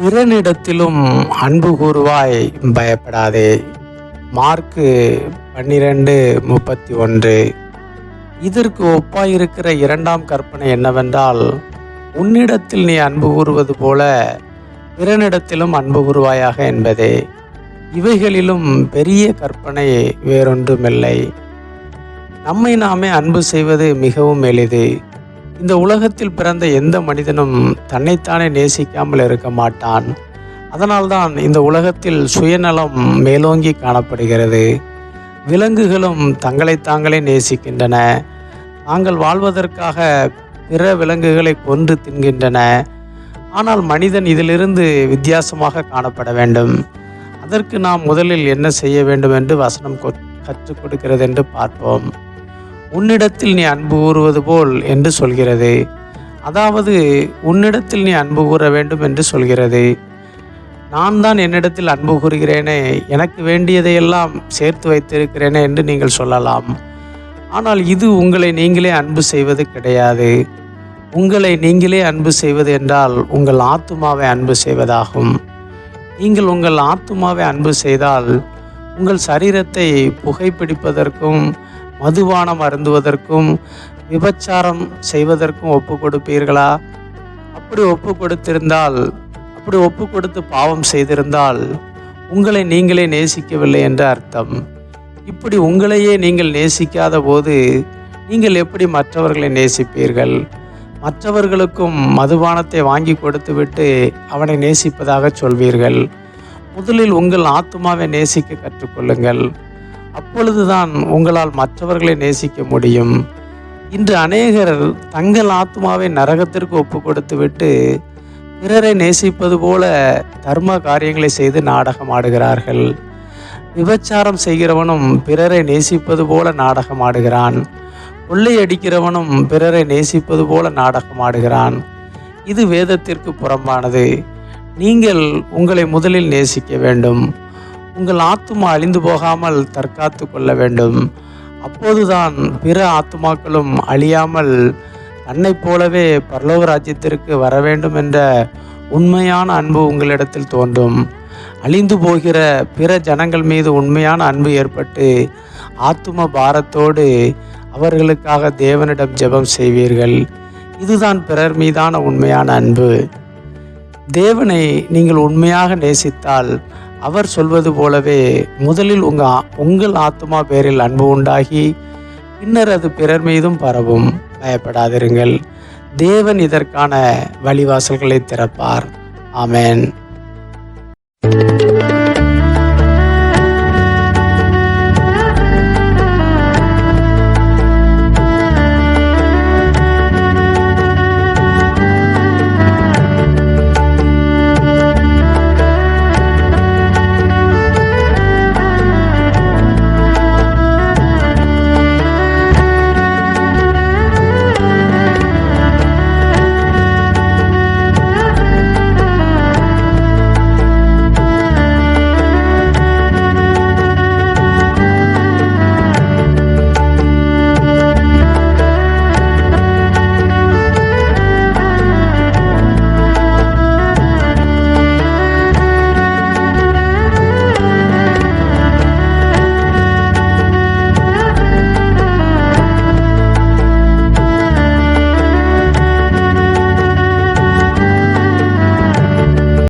பிறனிடத்திலும் அன்பு கூறுவாய் பயப்படாதே. மார்க்கு பன்னிரண்டு முப்பத்தி ஒன்று. இதற்கு ஒப்பாயிருக்கிற இரண்டாம் கற்பனை என்னவென்றால் உன்னிடத்தில் நீ அன்பு கூறுவது போல பிறனிடத்திலும் அன்பு கூறுவாயாக என்பதே. இவைகளிலும் பெரிய கற்பனை வேறொன்றுமில்லை. நம்மை நாமே அன்பு செய்வது மிகவும் எளிது. இந்த உலகத்தில் பிறந்த எந்த மனிதனும் தன்னைத்தானே நேசிக்காமல் இருக்க மாட்டான். அதனால்தான் இந்த உலகத்தில் சுயநலம் மேலோங்கி காணப்படுகிறது. விலங்குகளும் தங்களை தாங்களே நேசிக்கின்றன. தாங்கள் வாழ்வதற்காக பிற விலங்குகளை கொன்று தின்கின்றன. ஆனால் மனிதன் இதிலிருந்து வித்தியாசமாக காணப்பட வேண்டும். அதற்கு நாம் முதலில் என்ன செய்ய வேண்டும் என்று வசனம் கற்றுக் கொடுக்கிறது என்று பார்ப்போம். உன்னிடத்தில் நீ அன்பு கூறுவது போல் என்று சொல்கிறது. அதாவது உன்னிடத்தில் நீ அன்பு கூற வேண்டும் என்று சொல்கிறது. நான் தான் என்னிடத்தில் அன்பு கூறுகிறேனே எனக்கு வேண்டியதையெல்லாம் சேர்த்து வைத்திருக்கிறேனே என்று நீங்கள் சொல்லலாம். ஆனால் இது உங்களை நீங்களே அன்பு செய்வது கிடையாது. உங்களை நீங்களே அன்பு செய்வது என்றால் உங்கள் ஆத்துமாவை அன்பு செய்வதாகும். நீங்கள் உங்கள் ஆத்துமாவை அன்பு செய்தால் உங்கள் சரீரத்தை புகைப்பிடிப்பதற்கும் மதுபானம் அருந்துவதற்கும் விபச்சாரம் செய்வதற்கும் ஒப்பு கொடுப்பீர்களா? அப்படி ஒப்பு கொடுத்திருந்தால் அப்படி ஒப்பு கொடுத்து பாவம் செய்திருந்தால் உங்களை நீங்களே நேசிக்கவில்லை என்று அர்த்தம். இப்படி உங்களையே நீங்கள் நேசிக்காத போது நீங்கள் எப்படி மற்றவர்களை நேசிப்பீர்கள்? மற்றவர்களுக்கும் மதுபானத்தை வாங்கி கொடுத்துவிட்டு அவனை நேசிப்பதாக சொல்வீர்கள். முதலில் உங்கள் ஆத்மாவை நேசிக்க கற்றுக்கொள்ளுங்கள். அப்பொழுதுதான் உங்களால் மற்றவர்களை நேசிக்க முடியும். இன்று அநேகர் தங்கள் ஆத்மாவை நரகத்திற்கு ஒப்பு கொடுத்துவிட்டு பிறரை நேசிப்பது போல தர்ம காரியங்களை செய்து நாடகம் ஆடுகிறார்கள். விபச்சாரம் செய்கிறவனும் பிறரை நேசிப்பது போல நாடகம் ஆடுகிறான். கொள்ளையடிக்கிறவனும் பிறரை நேசிப்பது போல நாடகம் ஆடுகிறான். இது வேதத்திற்கு புறம்பானது. நீங்கள் உங்களை முதலில் நேசிக்க வேண்டும். உங்கள் ஆத்மா அழிந்து போகாமல் தற்காத்து கொள்ள வேண்டும். அப்போதுதான் பிற ஆத்துமாக்களும் அழியாமல் தன்னைப் போலவே பரலோக ராஜ்யத்திற்கு வர வேண்டும் என்ற உண்மையான அன்பு உங்களிடத்தில் தோன்றும். அழிந்து போகிற பிற ஜனங்கள் மீது உண்மையான அன்பு ஏற்பட்டு ஆத்தும பாரத்தோடு அவர்களுக்காக தேவனிடம் ஜெபம் செய்வீர்கள். இதுதான் பிறர் மீதான உண்மையான அன்பு. தேவனை நீங்கள் உண்மையாக நேசித்தால் அவர் சொல்வது போலவே முதலில் உங்க உங்கள் ஆத்மா பேரில் அன்பு உண்டாகி பின்னர் அது பிறர் மீதும் பரவும். பயப்படாதிருங்கள். தேவன் இதற்கான வழிவாசல்களை திறப்பார். ஆமேன்.